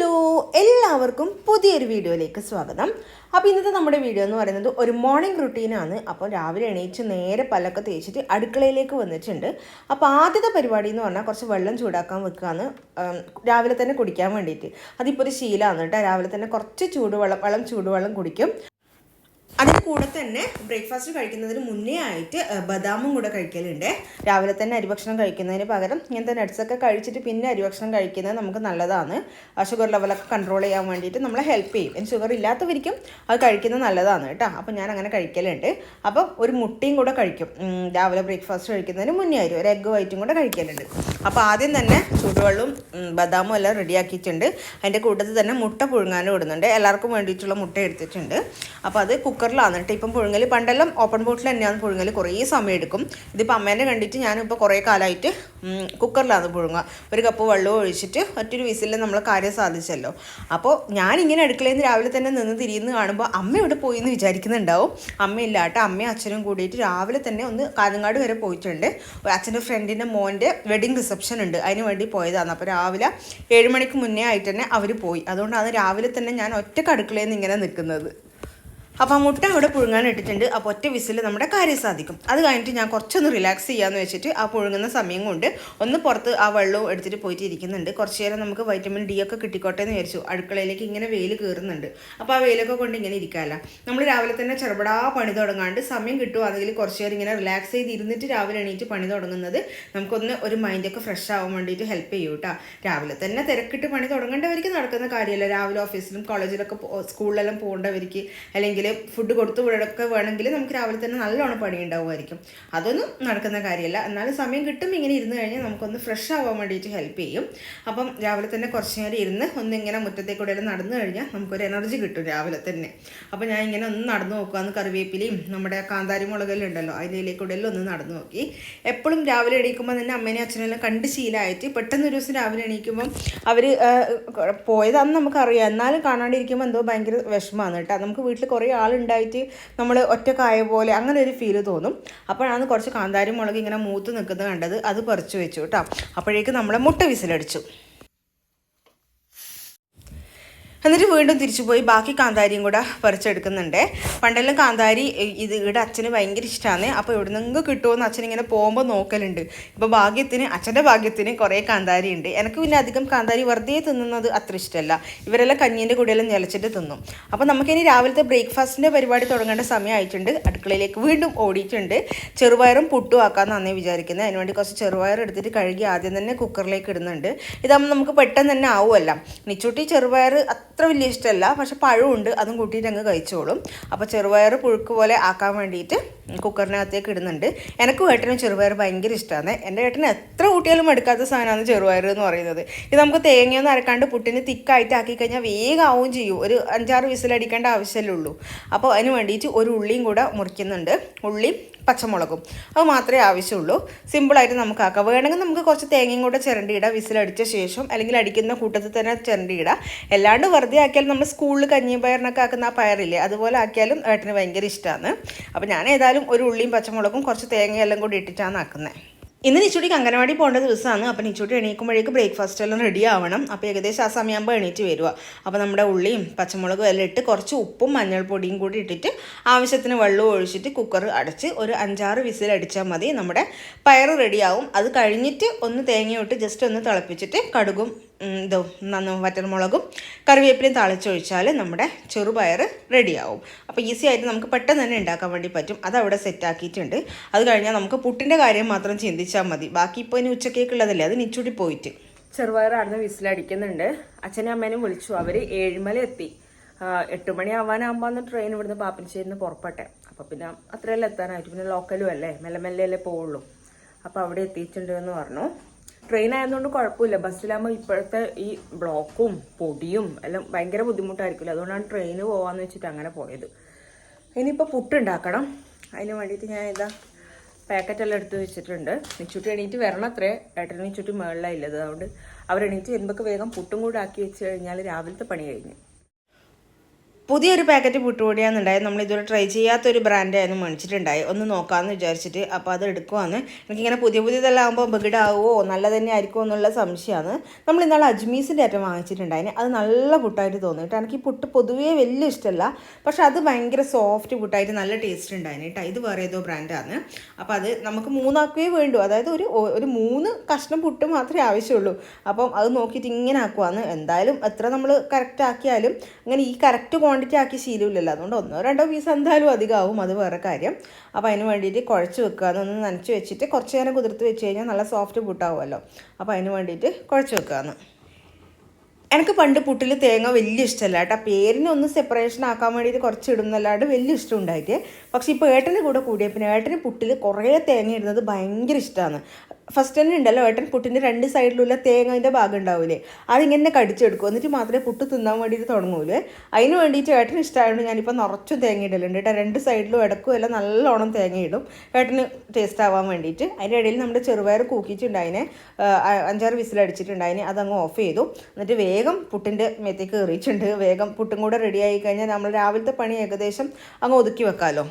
Hello എല്ലാവർക്കും പുതിയൊരു വീഡിയോയിലേക്ക് സ്വാഗതം. അപ്പോൾ ഇന്നത്തെ നമ്മുടെ വീഡിയോ എന്ന് പറയുന്നത് ഒരു മോർണിംഗ് റുട്ടീനാണ് അപ്പോൾ രാവിലെ എണീച്ച് നേരെ പല്ലൊക്കെ തേച്ചിട്ട് അടുക്കളയിലേക്ക് വന്നിട്ടുണ്ട്. അപ്പോൾ ആദ്യത്തെ പരിപാടി എന്ന് പറഞ്ഞാൽ കുറച്ച് വെള്ളം ചൂടാക്കാൻ വെക്കുകയാണ് രാവിലെ തന്നെ കുടിക്കാൻ വേണ്ടിയിട്ട്. അതിപ്പോൾ ഒരു ശീലമാണ് കേട്ടോ. രാവിലെ തന്നെ കുറച്ച് ചൂടുവെള്ളം വെള്ളം ചൂടുവെള്ളം കുടിക്കും. അതിന് കൂടെ തന്നെ ബ്രേക്ക്ഫാസ്റ്റ് കഴിക്കുന്നതിന് മുന്നേ ആയിട്ട് ബദാമും കൂടെ കഴിക്കലുണ്ട്. രാവിലെ തന്നെ അരിഭക്ഷണം കഴിക്കുന്നതിന് പകരം ഇങ്ങനത്തെ നട്ട്സൊക്കെ കഴിച്ചിട്ട് പിന്നെ അരിഭക്ഷണം കഴിക്കുന്നത് നമുക്ക് നല്ലതാണ്. ആ ഷുഗർ ലെവലൊക്കെ കൺട്രോൾ ചെയ്യാൻ വേണ്ടിയിട്ട് നമ്മളെ ഹെൽപ്പ് ചെയ്യും. ഷുഗർ ഇല്ലാത്തവർക്കും അത് കഴിക്കുന്നത് നല്ലതാണ് കേട്ടോ. അപ്പോൾ ഞാൻ അങ്ങനെ കഴിക്കലുണ്ട്. അപ്പം ഒരു മുട്ടയും കൂടെ കഴിക്കും. രാവിലെ ബ്രേക്ക്ഫാസ്റ്റ് കഴിക്കുന്നതിന് മുന്നേ ആയിരും ഒരു എഗ്ഗ് വൈറ്റും കൂടെ കഴിക്കലുണ്ട്. അപ്പോൾ ആദ്യം തന്നെ ചൂടുവെള്ളവും ബദാമും എല്ലാം റെഡിയാക്കിയിട്ടുണ്ട് അതിന്റെ കൂട്ടത്തിൽ തന്നെ മുട്ട പുഴുങ്ങാനും ഇടുന്നുണ്ട്. എല്ലാവർക്കും വേണ്ടിയിട്ടുള്ള മുട്ട എടുത്തിട്ടുണ്ട്. അപ്പോൾ അത് കുക്കറിലാണ്. കേട്ടോ ഇപ്പം പുഴുങ്ങൽ പണ്ടെല്ലാം ഓപ്പൺ ബോട്ടിൽ തന്നെയാണ് പുഴുങ്ങൽ കുറേ സമയം എടുക്കും ഇതിപ്പോൾ അമ്മേനെ കണ്ടിട്ട് ഞാനിപ്പോൾ കുറേ കാലമായിട്ട് കുക്കറിലാണ് പുഴുങ്ങുക. ഒരു കപ്പ് വെള്ളം ഒഴിച്ചിട്ട് മറ്റൊരു വിസിലിൽ നമ്മൾ കാര്യം സാധിച്ചല്ലോ. അപ്പോൾ ഞാനിങ്ങനെ അടുക്കളയിൽ രാവിലെ തന്നെ നിന്ന് തിരിയുന്ന കാണുമ്പോൾ അമ്മ ഇവിടെ പോയി എന്ന് വിചാരിക്കുന്നുണ്ടാവും. അമ്മയില്ല കേട്ടോ അമ്മയും അച്ഛനും കൂടിയിട്ട് രാവിലെ തന്നെ ഒന്ന് കാഞ്ഞങ്ങാട് വരെ പോയിട്ടുണ്ട്. അച്ഛന്റെ ഫ്രണ്ടിന്റെ മോന്റെ വെഡിങ് റിസപ്ഷൻ ഉണ്ട്. അതിന് വേണ്ടി പോയതാണ്. അപ്പോൾ രാവിലെ ഏഴ് മണിക്ക് മുന്നേ ആയിട്ട് തന്നെ അവർ പോയി. അതുകൊണ്ടാണ് രാവിലെ തന്നെ ഞാൻ ഒറ്റ അടുക്കളയിൽ നിന്ന് ഇങ്ങനെ നിൽക്കുന്നത്. അപ്പോൾ ആ മുട്ട അവിടെ പുഴുങ്ങാൻ ഇട്ടിട്ടുണ്ട്. അപ്പോൾ ഒറ്റ വിസിൽ നമ്മുടെ കാര്യം സാധിക്കും. അത് കഴിഞ്ഞിട്ട് ഞാൻ കുറച്ചൊന്ന് റിലാക്സ് ചെയ്യാമെന്ന് വെച്ചിട്ട് ആ പുഴുങ്ങുന്ന സമയം കൊണ്ട് ഒന്ന് പുറത്ത് ആ വെള്ളവും എടുത്തിട്ട് പോയിട്ട് ഇരിക്കുന്നുണ്ട് കുറച്ച് നേരം നമുക്ക് വൈറ്റമിൻ ഡി ഒക്കെ കിട്ടിക്കോട്ടെ എന്ന് വിചാരിച്ചു. അടുക്കളയിലേക്ക് ഇങ്ങനെ വെയിൽ കയറുന്നുണ്ട്. അപ്പോൾ ആ വെയിലൊക്കെ കൊണ്ട് ഇങ്ങനെ ഇരിക്കാമല്ല നമ്മൾ രാവിലെ തന്നെ ചെറുപടാ പണി തുടങ്ങാണ്ട് സമയം കിട്ടുവാണെങ്കിൽ കുറച്ച് നേരം ഇങ്ങനെ റിലാക്സ് ചെയ്ത് ഇരുന്നിട്ട് രാവിലെ എണീറ്റ് പണി തുടങ്ങുന്നത് നമുക്കൊന്ന് ഒരു മൈൻഡൊക്കെ ഫ്രഷ് ആവാൻ വേണ്ടിയിട്ട് ഹെൽപ്പ് ചെയ്യും കേട്ടോ രാവിലെ തന്നെ തിരക്കിട്ട് പണി തുടങ്ങേണ്ടവർക്ക് നടക്കുന്ന കാര്യമല്ല. രാവിലെ ഓഫീസിലും കോളേജിലൊക്കെ സ്കൂളിലെല്ലാം പോകേണ്ടവർക്ക് അല്ലെങ്കിൽ ഫുഡ് കൊടുത്തു വിടൊക്കെ വേണമെങ്കിൽ നമുക്ക് രാവിലെ തന്നെ നല്ലോണം പണി ഉണ്ടാവുമായിരിക്കും അതൊന്നും നടക്കുന്ന കാര്യമല്ല. എന്നാലും സമയം കിട്ടും ഇങ്ങനെ ഇരുന്ന് കഴിഞ്ഞാൽ നമുക്കൊന്ന് ഫ്രഷ് ആവാൻ വേണ്ടിയിട്ട് ഹെൽപ്പ് ചെയ്യും. അപ്പം രാവിലെ തന്നെ കുറച്ച് നേരം ഇരുന്ന് ഒന്ന് ഇങ്ങനെ മുറ്റത്തേക്കൂടെ എല്ലാം നടന്നു കഴിഞ്ഞാൽ നമുക്കൊരു എനർജി കിട്ടും രാവിലെ തന്നെ. അപ്പം ഞാൻ ഇങ്ങനെ ഒന്ന് നടന്നു നോക്കുകയെന്ന് കറിവേപ്പിലയും നമ്മുടെ കാന്താരി മുളകെല്ലാം ഉണ്ടല്ലോ അതിലേക്കൂടെ എല്ലാം ഒന്ന് നടന്നു നോക്കി. എപ്പോഴും രാവിലെ എണീക്കുമ്പോൾ തന്നെ അമ്മേനെയും അച്ഛനെല്ലാം കണ്ട് ശീലമായിട്ട് പെട്ടെന്ന് ഒരു ദിവസം രാവിലെ എണീക്കുമ്പം അവർ പോയതാണെന്ന് നമുക്കറിയാം. എന്നാലും കാണാണ്ടിരിക്കുമ്പോൾ എന്തോ ഭയങ്കര വിഷമമാണ് കേട്ടോ. നമുക്ക് വീട്ടിൽ കുറേ ആളുണ്ടായിട്ട് നമ്മൾ ഒറ്റക്കായ പോലെ അങ്ങനെ ഒരു ഫീൽ തോന്നും. അപ്പോഴാണ് കുറച്ച് കാന്താരി മുളക് ഇങ്ങനെ മൂത്ത് നിൽക്കുന്നത് കണ്ടത്. അത് പറിച്ചു വെച്ചു കേട്ടോ. അപ്പോഴേക്ക് നമ്മളെ മുട്ട വിസിലടിച്ചു. എന്നിട്ട് വീണ്ടും തിരിച്ചു പോയി. ബാക്കി കാന്താരിയും കൂടെ പറിച്ചെടുക്കുന്നുണ്ട്. പണ്ടെല്ലാം കാന്താരി ഇത് ഇവിടെ അച്ഛന് ഭയങ്കര ഇഷ്ടമാണ് അപ്പോൾ ഇവിടെ നിന്ന് കിട്ടുമെന്ന് അച്ഛൻ ഇങ്ങനെ പോകുമ്പോൾ നോക്കലുണ്ട്. ഇപ്പോൾ ഭാഗ്യത്തിന് അച്ഛന്റെ ഭാഗ്യത്തിന് കുറേ കാന്താരി ഉണ്ട് എനിക്ക് പിന്നെ അധികം കാന്താരി വെറുതെ തിന്നുന്നത് അത്ര ഇഷ്ടമല്ല ഇവരെല്ലാം കഞ്ഞീന്റെ കൂടെയെല്ലാം നിലച്ചിട്ട് തിന്നും. അപ്പോൾ നമുക്കിനി രാവിലത്തെ ബ്രേക്ക്ഫാസ്റ്റിന്റെ പരിപാടി തുടങ്ങേണ്ട സമയമായിട്ടുണ്ട് അടുക്കളയിലേക്ക് വീണ്ടും ഓടിയിട്ടുണ്ട്. ചെറുപയറും പുട്ടും ആക്കാമെന്ന് അന്നേ വിചാരിക്കുന്നത് അതിനുവേണ്ടി കുറച്ച് ചെറുപയർ എടുത്തിട്ട് കഴുകി ആദ്യം തന്നെ കുക്കറിലേക്ക് ഇടുന്നുണ്ട്. ഇതാകുമ്പോൾ നമുക്ക് പെട്ടെന്ന് തന്നെ ആവുമല്ല നിച്ചൂട്ടി ചെറുപയർ അത്ര വലിയ ഇഷ്ടമല്ല. പക്ഷെ പഴമുണ്ട് അതും കൂട്ടിയിട്ട് അങ്ങ് കഴിച്ചോളും. അപ്പോൾ ചെറുപയർ പുഴുക്ക് പോലെ ആക്കാൻ വേണ്ടിയിട്ട് കുക്കറിനകത്തേക്ക് ഇടുന്നുണ്ട്. എനിക്ക് ഏട്ടനും ചെറുപയർ ഭയങ്കര ഇഷ്ടമാണ്. എന്റെ ഏട്ടന് എത്ര കൂട്ടിയാലും എടുക്കാത്ത സാധനമാണ് ചെറുപയർ എന്ന് പറയുന്നത്. ഇത് നമുക്ക് തേങ്ങയൊന്നും അരക്കാണ്ട് പുട്ടിന് തിക്കായിട്ട് ആക്കി കഴിഞ്ഞാൽ വേഗം ആവുകയും ചെയ്യും. ഒരു അഞ്ചാറ് വിസിലടിക്കേണ്ട ആവശ്യമല്ലേ ഉള്ളൂ. അപ്പോൾ അതിന് വേണ്ടിയിട്ട് ഒരു ഉള്ളിയും കൂടെ മുറിക്കുന്നുണ്ട്. ഉള്ളിയും പച്ചമുളകും. അത് മാത്രമേ ആവശ്യമുള്ളൂ. സിമ്പിളായിട്ട് നമുക്ക് ആക്കാം. വേണമെങ്കിൽ നമുക്ക് കുറച്ച് തേങ്ങയും കൂടെ ചിരണ്ടിയിടാം. വിസിലടിച്ച ശേഷം അല്ലെങ്കിൽ അടിക്കുന്ന കൂട്ടത്തിൽ തന്നെ ചിരണ്ടിയിടാം. അല്ലാണ്ട് വെറുതെ ആക്കിയാൽ നമ്മൾ സ്കൂളിൽ കഞ്ഞിയും പയറിനൊക്കെ ആക്കുന്ന ആ പയറില്ലേ അതുപോലെ ആക്കിയാലും ഏട്ടന് ഭയങ്കര ഇഷ്ടമാണ് അപ്പോൾ ഞാൻ ഏതായാലും ഒരു ഉള്ളിയും പച്ചമുളകും കുറച്ച് തേങ്ങയെല്ലാം കൂടി ഇട്ടിട്ടാണ് ആക്കുന്നത് ഇന്ന് നിച്ചുടിക്ക് അംഗനവാടി പോകേണ്ട ദിവസമാണ്. അപ്പോൾ നിച്ചുടി എണീക്കുമ്പോഴേക്ക് ബ്രേക്ക്ഫാസ്റ്റ് എല്ലാം റെഡി ആവണം. അപ്പോൾ ഏകദേശം ആ സമയമാകുമ്പോൾ എണീറ്റ് വരിക അപ്പോൾ നമ്മുടെ ഉള്ളിയും പച്ചമുളകും എല്ലാം ഇട്ട് കുറച്ച് ഉപ്പും മഞ്ഞൾപ്പൊടിയും കൂടി ഇട്ടിട്ട് ആവശ്യത്തിന് വെള്ളം ഒഴിച്ചിട്ട് കുക്കർ അടച്ച് ഒരു അഞ്ചാറ് വിസിൽ അടിച്ചാൽ മതി. നമ്മുടെ പയർ റെഡിയാവും അത് കഴിഞ്ഞിട്ട് ഒന്ന് തേങ്ങയിട്ട് ജസ്റ്റ് ഒന്ന് തിളപ്പിച്ചിട്ട് കടുകും ഇതോ നന്ന വറ്റർമുളകും കറിവേപ്പിലയും തളിച്ചൊഴിച്ചാൽ നമ്മുടെ ചെറുപയർ റെഡിയാവും. അപ്പോൾ ഈസി ആയിട്ട് നമുക്ക് പെട്ടെന്ന് തന്നെ ഉണ്ടാക്കാൻ വേണ്ടി പറ്റും. അത് അവിടെ സെറ്റാക്കിയിട്ടുണ്ട് അത് കഴിഞ്ഞാൽ നമുക്ക് പുട്ടിന്റെ കാര്യം മാത്രം ചിന്തിച്ചാൽ മതി. ബാക്കി ഇപ്പോൾ ഇനി ഉച്ചക്കേക്കുള്ളതല്ലേ അത് നിച്ചൂടി പോയിട്ട്. ചെറുപയർ അവിടുന്ന് വിസിലടിക്കുന്നുണ്ട്. അച്ഛനും അമ്മേനും വിളിച്ചു. അവർ ഏഴുമല എത്തി. എട്ട് മണി ആവാനാകുമ്പോൾ ട്രെയിൻ ഇവിടുന്ന് പാപ്പനശ്ശേരിന്ന് പുറപ്പെട്ടെ. അപ്പോൾ പിന്നെ അത്രയല്ലേ എത്താനായിട്ട്? പിന്നെ ലോക്കലും അല്ലേ? മെല്ലെ മെല്ലെ അല്ലേ പോവുള്ളൂ. അപ്പോൾ അവിടെ എത്തിയിട്ടുണ്ട് എന്ന് പറഞ്ഞു. ട്രെയിൻ ആയതുകൊണ്ട് കുഴപ്പമില്ല. ബസ്സിലാകുമ്പോൾ ഇപ്പോഴത്തെ ഈ ബ്ലോക്കും പൊടിയും എല്ലാം ഭയങ്കര ബുദ്ധിമുട്ടായിരിക്കില്ല അതുകൊണ്ടാണ് ട്രെയിന് പോകാമെന്ന് വെച്ചിട്ട് അങ്ങനെ പോയത്. ഇനിയിപ്പോൾ പുട്ടുണ്ടാക്കണം അതിന് വേണ്ടിയിട്ട് ഞാൻ ഇതാ പാക്കറ്റെല്ലാം എടുത്ത് വെച്ചിട്ടുണ്ട്. നിച്ചുട്ടി എണീറ്റ് വരണം അത്രേ. ഏട്ടൻ നിച്ചുട്ടി മുകളിലായില്ലത് അതുകൊണ്ട് അവരെണീറ്റ് വരുമ്പോൾ വേഗം പുട്ടും കൂടെ ആക്കി വെച്ച് കഴിഞ്ഞാൽ രാവിലത്തെ പണി കഴിഞ്ഞു. പുതിയൊരു പാക്കറ്റ് പുട്ടുപൊടിയാണെന്നുണ്ടായത് നമ്മൾ ഇതുവരെ ട്രൈ ചെയ്യാത്തൊരു ബ്രാൻഡായിരുന്നു മേടിച്ചിട്ടുണ്ടായി ഒന്ന് നോക്കാമെന്ന് വിചാരിച്ചിട്ട് അപ്പോൾ അത് എടുക്കുവാന്ന്. എനിക്കിങ്ങനെ പുതിയ പുതിയതെല്ലാം ആകുമ്പോൾ ബഗിഡാവുമോ നല്ല തന്നെ ആയിരിക്കുമോ എന്നുള്ള സംശയമാണ് നമ്മൾ ഇന്നാൾ അജ്മീസിന്റെ ഏറ്റവും വാങ്ങിച്ചിട്ടുണ്ടായിന്. അത് നല്ല പുട്ടായിട്ട് തോന്നി കേട്ടോ. എനിക്ക് പുട്ട് പൊതുവേ വലിയ ഇഷ്ടമല്ല പക്ഷെ അത് ഭയങ്കര സോഫ്റ്റ് പുട്ടായിട്ട് നല്ല ടേസ്റ്റ് ഉണ്ടായിന് കേട്ടോ. ഇത് വേറെ ഏതോ ബ്രാൻഡാണ് അപ്പോൾ അത് നമുക്ക് മൂന്നാക്കുകയേ വേണ്ടൂ. അതായത് ഒരു ഒരു മൂന്ന് കഷ്ണം പുട്ട് മാത്രമേ ആവശ്യമുള്ളൂ. അപ്പം അത് നോക്കിയിട്ട് ഇങ്ങനെ ആക്കുവാന്ന്. എന്തായാലും എത്ര നമ്മൾ കറക്റ്റ് ആക്കിയാലും അങ്ങനെ ഈ കറക്റ്റ് ക്വാണ്ടിറ്റി ആക്കി ശീലമില്ലല്ലോ. അതുകൊണ്ട് ഒന്നോ രണ്ടോ പീസ് എന്തായാലും അധികമാവും അത് വേറെ കാര്യം. അപ്പോൾ അതിന് വേണ്ടിയിട്ട് കുഴച്ച് വെക്കുക. അതൊന്ന് നനച്ച് വെച്ചിട്ട് കുറച്ച് നേരം കുതിർത്ത് വെച്ച് കഴിഞ്ഞാൽ നല്ല സോഫ്റ്റ് പുട്ടാവുമല്ലോ. അപ്പോൾ അതിന് വേണ്ടിയിട്ട് കുഴച്ച് വെക്കുകയെന്ന് എനിക്ക് പണ്ട് പുട്ടിൽ തേങ്ങ വലിയ ഇഷ്ടമല്ല കേട്ടോ. പേരിനെ ഒന്ന് സെപ്പറേഷൻ ആക്കാൻ വേണ്ടിയിട്ട് കുറച്ച് ഇടുന്നല്ലാണ്ട് വലിയ ഇഷ്ടം ഉണ്ടായിട്ട് പക്ഷേ ഇപ്പോൾ ഏട്ടന്റെ കൂടെ കൂടിയ പിന്നെ ഏട്ടന് പുട്ടിൽ കുറേ തേങ്ങ ഇടുന്നത് ഭയങ്കര ഇഷ്ടമാണ്. ഫസ്റ്റ് തന്നെ ഉണ്ടല്ലോ ഏട്ടൻ പുട്ടിന്റെ രണ്ട് സൈഡിലുള്ള തേങ്ങന്റെ ഭാഗം ഉണ്ടാവില്ലേ അതിങ്ങനെ കടിച്ചെടുക്കും. എന്നിട്ട് മാത്രമേ പുട്ട് തിന്നാൻ വേണ്ടിയിട്ട് തുടങ്ങൂലേ. അതിന് വേണ്ടിയിട്ട് ഏട്ടന് ഇഷ്ടമായതുകൊണ്ട് ഞാനിപ്പോൾ നിറച്ചും തേങ്ങ ഇടലുണ്ട് കേട്ടോ. രണ്ട് സൈഡിലും ഇടക്കും എല്ലാം നല്ലോണം തേങ്ങ ഇടും. ഏട്ടന് ടേസ്റ്റ് ആവാൻ വേണ്ടിയിട്ട്. അതിന്റെ ഇടയിൽ നമ്മുടെ ചെറുപയർ കൂക്കിയിട്ടുണ്ടായിനെ. അഞ്ചാറ് വിസിലടിച്ചിട്ടുണ്ടായിനെ അതങ്ങ് ഓഫ് ചെയ്തു. എന്നിട്ട് വേഗം പുട്ടിന്റെ മേത്തേക്ക് കയറിയിട്ടുണ്ട് വേഗം പുട്ടും കൂടെ റെഡി ആയി കഴിഞ്ഞാൽ നമ്മൾ രാവിലത്തെ പണി ഏകദേശം അങ്ങ് ഒതുക്കി വെക്കാമല്ലോ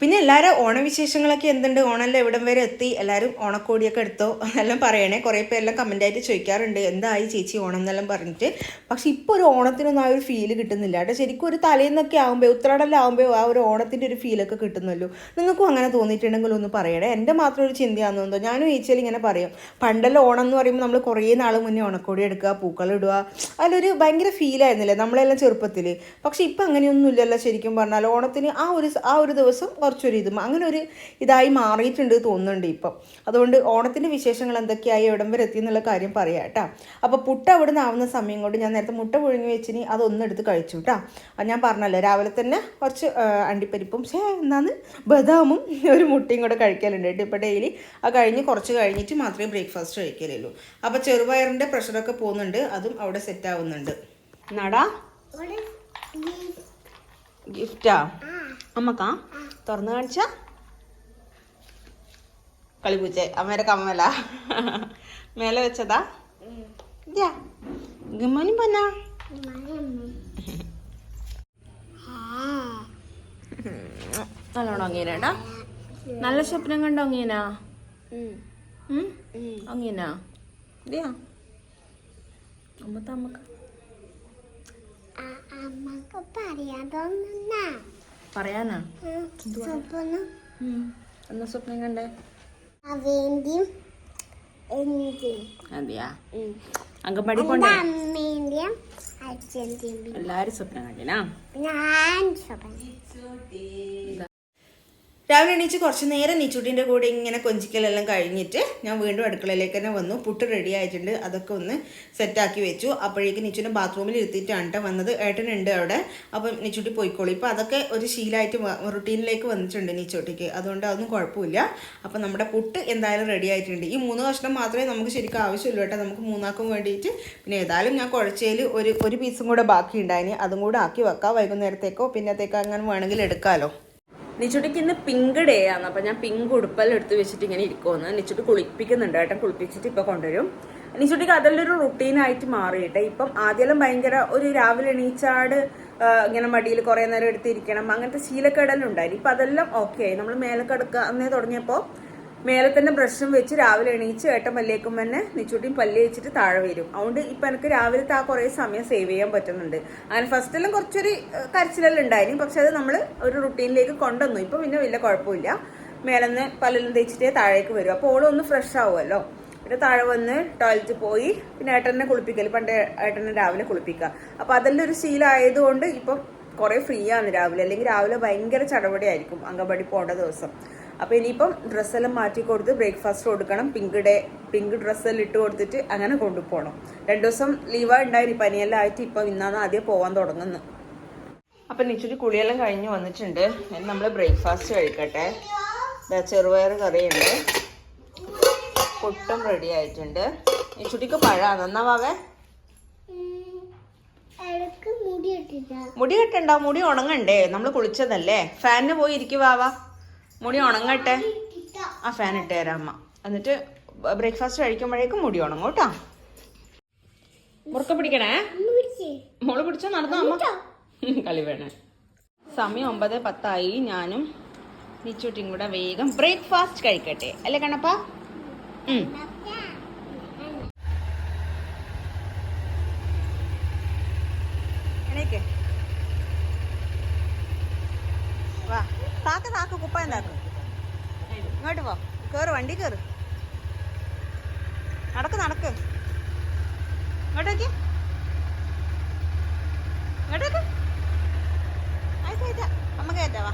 പിന്നെ എല്ലാവരും ഓണവിശേഷങ്ങളൊക്കെ എന്തുണ്ട്? ഓണമെല്ലാം എവിടം വരെ എത്തി? എല്ലാവരും ഓണക്കോടിയൊക്കെ എടുത്തോ? എന്നെല്ലാം പറയണേ. കുറേ പേരെല്ലാം കമന്റായിട്ട് ചോദിക്കാറുണ്ട്. എന്തായി ചേച്ചി ഓണം എന്നെല്ലാം പറഞ്ഞിട്ട്. പക്ഷെ ഇപ്പോൾ ഒരു ഓണത്തിനൊന്നും ആ ഒരു ഫീൽ കിട്ടുന്നില്ല. കേട്ടോ ശരിക്കും ഒരു തലേന്നൊക്കെ ആകുമ്പോൾ ഉത്രാടെല്ലാം ആകുമ്പോൾ ആ ഒരു ഓണത്തിന്റെ ഒരു ഫീലൊക്കെ കിട്ടുന്നല്ലോ. നിങ്ങൾക്കും അങ്ങനെ തോന്നിയിട്ടുണ്ടെങ്കിൽ ഒന്ന് പറയണേ. എന്റെ മാത്രം ഒരു ചിന്തയാണെന്ന് തോന്നുന്നു ഞാനും ചേച്ചിയിൽ ഇങ്ങനെ പറയും. പണ്ടല്ല ഓണം എന്ന് പറയുമ്പോൾ നമ്മൾ കുറേ നാൾ മുന്നേ ഓണക്കോടി എടുക്കുക പൂക്കൾ ഇടുക. അതിലൊരു ഭയങ്കര ഫീലായിരുന്നില്ലേ നമ്മളെല്ലാം ചെറുപ്പത്തിൽ പക്ഷെ ഇപ്പം അങ്ങനെയൊന്നുമില്ലല്ലോ ശരിക്കും പറഞ്ഞാൽ ഓണത്തിന് ആ ഒരു ആ ഒരു ദിവസം കുറച്ചൊരു ഇതും അങ്ങനെ ഒരു ഇതായി മാറിയിട്ടുണ്ട് തോന്നുന്നുണ്ട് ഇപ്പം. അതുകൊണ്ട് ഓണത്തിന്റെ വിശേഷങ്ങൾ എന്തൊക്കെയായി എവിടം വരെ എത്തി എന്നുള്ള കാര്യം പറയാം കേട്ടോ. അപ്പോൾ പുട്ട അവിടെ നിന്ന് ആവുന്ന സമയം കൊണ്ട് ഞാൻ നേരത്തെ മുട്ട പുഴുങ്ങി വെച്ചിനി അതൊന്നും എടുത്ത് കഴിച്ചു കേട്ടോ. ഞാൻ പറഞ്ഞല്ലോ രാവിലെ തന്നെ കുറച്ച് അണ്ടിപ്പരിപ്പും ഷേ എന്നാന്ന് ബദാമും ഒരു മുട്ടയും കൂടെ കഴിക്കലുണ്ട് കേട്ടോ. ഇപ്പോൾ ഡെയിലി അത് കഴിഞ്ഞ് കുറച്ച് കഴിഞ്ഞിട്ട് മാത്രമേ ബ്രേക്ക്ഫാസ്റ്റ് കഴിക്കലുള്ളൂ. അപ്പോൾ ചെറുപയറിന്റെ പ്രഷറൊക്കെ പോകുന്നുണ്ട് അതും അവിടെ സെറ്റ് ആവുന്നുണ്ട്. നടാ ഗിഫ്റ്റാ അമ്മക്കാ? തുറന്നു കാണിച്ച? കളിപ്പൂച്ച അമ്മേരെ കമ്മല. മേലെ വെച്ചതാ? ഗമ്മനി പന്ന? നല്ലോണം അങ്ങേനാടാ നല്ല സ്വപ്നം കണ്ടോ അങ്ങേനാ അങ്ങേനാ ഇതെയാ? അമ്മക്ക പറയാതൊന്നുന്നാ പറയാനാ? സ്വപ്നം. ഉം. എന്നാ സ്വപ്നം കണ്ടേ? അതെയാ? അങ്കൻവാടി പോണ്ടേ? എല്ലാരും സ്വപ്നം കണ്ടിനാ? രാവിലെ എണീച്ച് കുറച്ച് നേരം നീച്ചൂട്ടിന്റെ കൂടെ ഇങ്ങനെ കൊഞ്ചിക്കലെല്ലാം കഴിഞ്ഞിട്ട് ഞാൻ വീണ്ടും അടുക്കളയിലേക്ക് തന്നെ വന്നു. പുട്ട് റെഡി ആയിട്ടുണ്ട്. അതൊക്കെ ഒന്ന് സെറ്റാക്കി വെച്ചു. അപ്പോഴേക്ക് നീച്ചുവിനെ ബാത്റൂമിൽ ഇരുത്തിയിട്ടാണ് വന്നത്. ഏട്ടനുണ്ട് അവിടെ. അപ്പം നീച്ചൂട്ടി പോയിക്കോളും. ഇപ്പോൾ അതൊക്കെ ഒരു ശീലമായിട്ട് റുട്ടീനിലേക്ക് വന്നിട്ടുണ്ട് നീച്ചോട്ടിക്ക്. അതുകൊണ്ട് അതൊന്നും കുഴപ്പമില്ല. അപ്പം നമ്മുടെ പുട്ട് എന്തായാലും റെഡി ആയിട്ടുണ്ട്. ഈ മൂന്ന് കഷ്ണം മാത്രമേ നമുക്ക് ശരിക്കും ആവശ്യമുള്ളൂ കേട്ടോ. നമുക്ക് മൂന്നാക്കും വേണ്ടിയിട്ട്. പിന്നെ ഏതായാലും ഞാൻ കുഴച്ചതിൽ ഒരു ഒരു പീസും കൂടെ ബാക്കി ഉണ്ടായിന് അതും കൂടെ ആക്കി വെക്കാം. വൈകുന്നേരത്തേക്കോ പിന്നത്തേക്കോ അങ്ങനെ വേണമെങ്കിൽ എടുക്കാമല്ലോ നിച്ചുട്ടിക്ക് ഇന്ന് പിങ്ക് ഡേ ആണ്. അപ്പം ഞാൻ പിങ്ക് ഉടുപ്പെല്ലാം എടുത്ത് വെച്ചിട്ട് ഇങ്ങനെ ഇരിക്കുമെന്ന് നിച്ചുട്ടി കുളിപ്പിക്കുന്നുണ്ട് ഏട്ടൻ കുളിപ്പിച്ചിട്ട് ഇപ്പം കൊണ്ടുവരും. നിച്ചുട്ടിക്ക് ഒരു റുട്ടീനായിട്ട് മാറിയിട്ട്. ഇപ്പം ആദ്യമെല്ലാം ഭയങ്കര ഒരു രാവിലെ എണീച്ചാട് ഇങ്ങനെ മടിയിൽ കുറേ നേരം എടുത്തിരിക്കണം. അങ്ങനത്തെ ശീലക്കേടെല്ലാം ഉണ്ടായിരുന്നു ഇപ്പം അതെല്ലാം ഓക്കെ ആയി. നമ്മൾ മേലെ കിടക്കുക അന്നേ തുടങ്ങിയപ്പോൾ മേലെ തന്നെ ബ്രഷും വെച്ച് രാവിലെ എണീച്ച് ഏട്ടൻ പല്ലേക്കും തന്നെ നിച്ചൂട്ടിയും പല്ല് വെച്ചിട്ട് താഴെ വരും. അതുകൊണ്ട് ഇപ്പം എനിക്ക് രാവിലത്തെ ആ കുറേ സമയം സേവ് ചെയ്യാൻ പറ്റുന്നുണ്ട്. അങ്ങനെ ഫസ്റ്റെല്ലാം കുറച്ചൊരു കരച്ചിലെല്ലാം ഉണ്ടായിരുന്നു. പക്ഷെ അത് നമ്മൾ ഒരു റുട്ടീനിലേക്ക് കൊണ്ടുവന്നു. ഇപ്പം പിന്നെ വലിയ കുഴപ്പമില്ല. മേലെന്ന് പല്ലെല്ലാം തേച്ചിട്ടേ താഴേക്ക് വരും. അപ്പോൾ ഒന്ന് ഫ്രഷ് ആവുമല്ലോ. പിന്നെ താഴെ വന്ന് ടോയ്ലറ്റിൽ പോയി. പിന്നെ ഏട്ടനെ കുളിപ്പിക്കൽ പണ്ട് ഏട്ടനെ രാവിലെ കുളിപ്പിക്കുക. അപ്പോൾ അതെല്ലാം ഒരു ശീലമായതുകൊണ്ട് ഇപ്പം കുറേ ഫ്രീ ആണ് രാവിലെ. അല്ലെങ്കിൽ രാവിലെ ഭയങ്കര ചടപടിയായിരിക്കും അംഗൻവാടി പോകേണ്ട ദിവസം. അപ്പോൾ ഇനിയിപ്പം ഡ്രസ്സെല്ലാം മാറ്റി കൊടുത്ത് ബ്രേക്ക്ഫാസ്റ്റ് കൊടുക്കണം. പിങ്ക് ഡേ പിങ്ക് ഡ്രസ്സെല്ലാം ഇട്ട് കൊടുത്തിട്ട് അങ്ങനെ കൊണ്ടുപോകണം രണ്ടു ദിവസം ലീവാ ഉണ്ടായി പനിയെല്ലാം ആയിട്ട് ഇപ്പം ഇന്നാണ് ആദ്യം പോകാൻ തുടങ്ങുന്നത്. അപ്പം നിച്ചൊരു കുളിയെല്ലാം കഴിഞ്ഞ് വന്നിട്ടുണ്ട്. ഇനി നമ്മൾ ബ്രേക്ക്ഫാസ്റ്റ് കഴിക്കട്ടെ. ദാ ചെറുപയർ കറിയുണ്ട്. പുട്ടും റെഡി ആയിട്ടുണ്ട്. നിച്ചുട്ടിക്ക് പഴമാണ് എന്നാ വാവേ? മുടി ഇട്ടില്ല മുടി കെട്ടണ്ട. മുടി ഉണങ്ങണ്ടേ. നമ്മൾ കുളിച്ചതല്ലേ. ഫാനിന് പോയി ഇരിക്കുവാവാ മുടി ഉണങ്ങട്ടെ? ആ ഫാൻ ഇട്ട് തരാം അമ്മ. എന്നിട്ട് ബ്രേക്ക്ഫാസ്റ്റ് കഴിക്കുമ്പോഴേക്കും മുടി ഉണങ്ങും കേട്ടോ. മുറുക്ക പിടിക്കണേ? മോൾ പിടിച്ചോ? നടന്നോ അമ്മ? കളി വേണേ. സമയം ഒമ്പത് പത്തായി. ഞാനും നിച്ചൂട്ടിയും കൂടെ വേഗം ബ്രേക്ക്ഫാസ്റ്റ് കഴിക്കട്ടെ. അല്ലേ കണ്ണപ്പ? താക്ക് എന്താക്കും ഇങ്ങോട്ട് പോ. കേറ് വണ്ടി കേറ്. നടക്ക് നടക്ക്. ഇങ്ങോട്ടേക്ക് ആയിട്ടാ ആയിട്ടാ അമ്മ കയറ്റാ വാ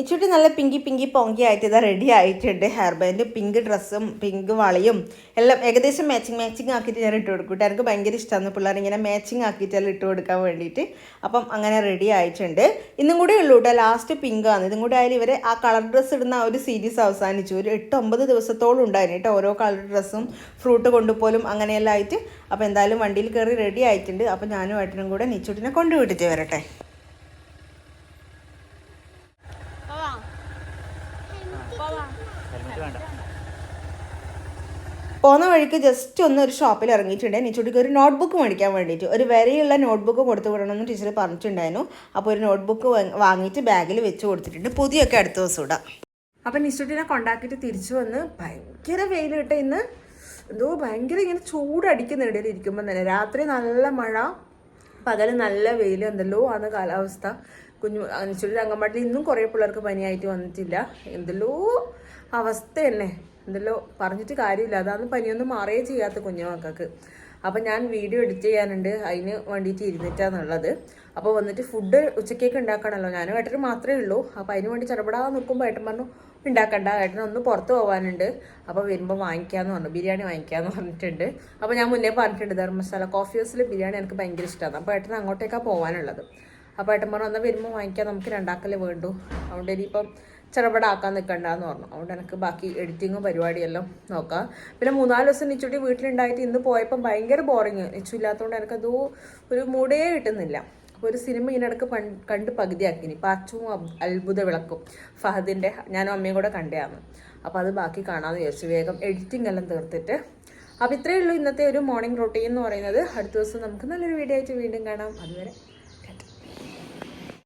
ഇച്ചുട്ടി നല്ല പിങ്കി പിങ്കി പൊങ്കി ആയിട്ട് ഇതാ റെഡി ആയിട്ടുണ്ട്. ഹെയർ ബാൻഡ് പിങ്ക് ഡ്രസ്സും പിങ്ക് വളയും എല്ലാം ഏകദേശം മാച്ചിങ് മാച്ചിങ് ആക്കിയിട്ട് ഞാൻ ഇട്ട് കൊടുക്കും. എനിക്ക് ഭയങ്കര ഇഷ്ടമാണ് പിള്ളേർ ഇങ്ങനെ മാച്ചിങ് ആക്കിയിട്ടെല്ലാം ഇട്ട് കൊടുക്കാൻ വേണ്ടിയിട്ട് അപ്പം അങ്ങനെ റെഡി ആയിട്ടുണ്ട്. ഇന്നും കൂടെ ഉള്ളൂ കേട്ടോ ലാസ്റ്റ് പിങ്ക് ആണ്. ഇതും കൂടെ ആയാലും ഇവരെ ആ കളർ ഡ്രസ്സ് ഇടുന്ന ആ ഒരു സീരീസ് അവസാനിച്ചു. ഒരു എട്ട് ഒമ്പത് ദിവസത്തോളം ഉണ്ടായിരുന്നു കേട്ടോ ഓരോ കളർ ഡ്രസ്സും ഫ്രൂട്ട് കൊണ്ടുപോലും അങ്ങനെയെല്ലാം ആയിട്ട്. അപ്പോൾ എന്തായാലും വണ്ടിയിൽ കയറി റെഡി ആയിട്ടുണ്ട്. അപ്പോൾ ഞാനും ഏട്ടനും കൂടെ നീച്ചൂട്ടിനെ കൊണ്ടുവിട്ടിട്ട് വരട്ടെ. പോകുന്ന വഴിക്ക് ജസ്റ്റ് ഒന്ന് ഒരു ഷോപ്പിൽ ഇറങ്ങിയിട്ടുണ്ട് നിച്ചൂട്ടിക്ക് ഒരു നോട്ട്ബുക്ക് മേടിക്കാൻ വേണ്ടിയിട്ട് ഒരു വരെയുള്ള നോട്ട്ബുക്ക് കൊടുത്തു വിടണമെന്ന് ടീച്ചർ പറഞ്ഞിട്ടുണ്ടായിരുന്നു. അപ്പോൾ ഒരു നോട്ട്ബുക്ക് വാങ്ങിയിട്ട് ബാഗിൽ വെച്ച് കൊടുത്തിട്ടുണ്ട്. പുതിയൊക്കെ അടുത്ത ദിവസം ഇടാം. അപ്പം നിച്ചൂട്ടിനെ കൊണ്ടാക്കിയിട്ട് തിരിച്ചു വന്ന് ഭയങ്കര വെയിൽ ഇന്ന്. എന്തോ ഭയങ്കര ഇങ്ങനെ ചൂടടിക്കുന്ന ഇടയിൽ ഇരിക്കുമ്പോൾ തന്നെ. രാത്രി നല്ല മഴ പകൽ നല്ല വെയിൽ എന്തല്ലോ ആണ് കാലാവസ്ഥ. കുഞ്ഞു അനുസരിച്ച് അങ്കമാട്ടിൽ ഇന്നും കുറേ പിള്ളേർക്ക് പനിയായിട്ട് വന്നിട്ടില്ല. എന്തല്ലോ അവസ്ഥ തന്നെ. എന്തെല്ലോ പറഞ്ഞിട്ട് കാര്യമില്ല. അതാണ് പനിയൊന്നും മാറുകയും ചെയ്യാത്ത കുഞ്ഞു മക്കൾക്ക്. അപ്പം ഞാൻ വീഡിയോ എഡിറ്റ് ചെയ്യാനുണ്ട്. അതിന് വേണ്ടിയിട്ട് ഇരുന്നിട്ടാന്നുള്ളത്. അപ്പോൾ വന്നിട്ട് ഫുഡ് ഉച്ചക്കേക്ക് ഉണ്ടാക്കണമല്ലോ ഞാനും ഏട്ടന് മാത്രമേ ഉള്ളൂ. അപ്പോൾ അതിന് വേണ്ടി ചെറുപടാ നിൽക്കുമ്പോൾ ഏട്ടൻ പറഞ്ഞു ഉണ്ടാക്കണ്ട. ഏട്ടന് ഒന്ന് പുറത്ത് പോകാനുണ്ട് അപ്പോൾ വരുമ്പോൾ വാങ്ങിക്കാമെന്ന് പറഞ്ഞു. ബിരിയാണി വാങ്ങിക്കാമെന്ന് പറഞ്ഞിട്ടുണ്ട്. അപ്പോൾ ഞാൻ മുന്നേ പറഞ്ഞിട്ടുണ്ട് ധർമ്മശാല കോഫി ഹൗസിൽ ബിരിയാണി എനിക്ക് ഭയങ്കര ഇഷ്ടമാണ് അപ്പോൾ ഏട്ടന് അങ്ങോട്ടേക്കാണ് പോകാനുള്ളത് അപ്പോൾ ഏട്ടൻ പറഞ്ഞു എന്നാൽ വരുമ്പോൾ വാങ്ങിക്കാൻ നമുക്ക് രണ്ടാക്കലേ വേണ്ടു. അതുകൊണ്ട് ഇനിയിപ്പം ചെറുപട ആക്കാൻ നിൽക്കണ്ടെന്ന് പറഞ്ഞു. അതുകൊണ്ട് എനിക്ക് ബാക്കി എഡിറ്റിങ്ങും പരിപാടിയെല്ലാം നോക്കാം. പിന്നെ മൂന്നാൽ ദിവസം നിച്ചുട്ടി വീട്ടിലുണ്ടായിട്ട് ഇന്ന് പോയപ്പം ഭയങ്കര ബോറിങ് നിച്ചു ഇല്ലാത്തതുകൊണ്ട് എനിക്കതോ ഒരു മൂടേ കിട്ടുന്നില്ല. അപ്പോൾ ഒരു സിനിമ ഇതിനിടക്ക് കണ്ട് പകുതിയാക്കിനി. പാച്ചും അത്ഭുത വിളക്കും. ഫഹദിന്റെ ഞാനും അമ്മയും കൂടെ കണ്ടതാണ്. അപ്പോൾ അത് ബാക്കി കാണാമെന്ന് വിചാരിച്ചു. വേഗം എഡിറ്റിംഗ് എല്ലാം തീർത്തിട്ട്. അപ്പോൾ ഇത്രയേ ഉള്ളൂ ഇന്നത്തെ ഒരു മോർണിംഗ് റൊട്ടീൻ എന്ന് പറയുന്നത്. അടുത്ത ദിവസം നമുക്ക് നല്ലൊരു വീഡിയോ ആയിട്ട് വീണ്ടും കാണാം. അതുവരെ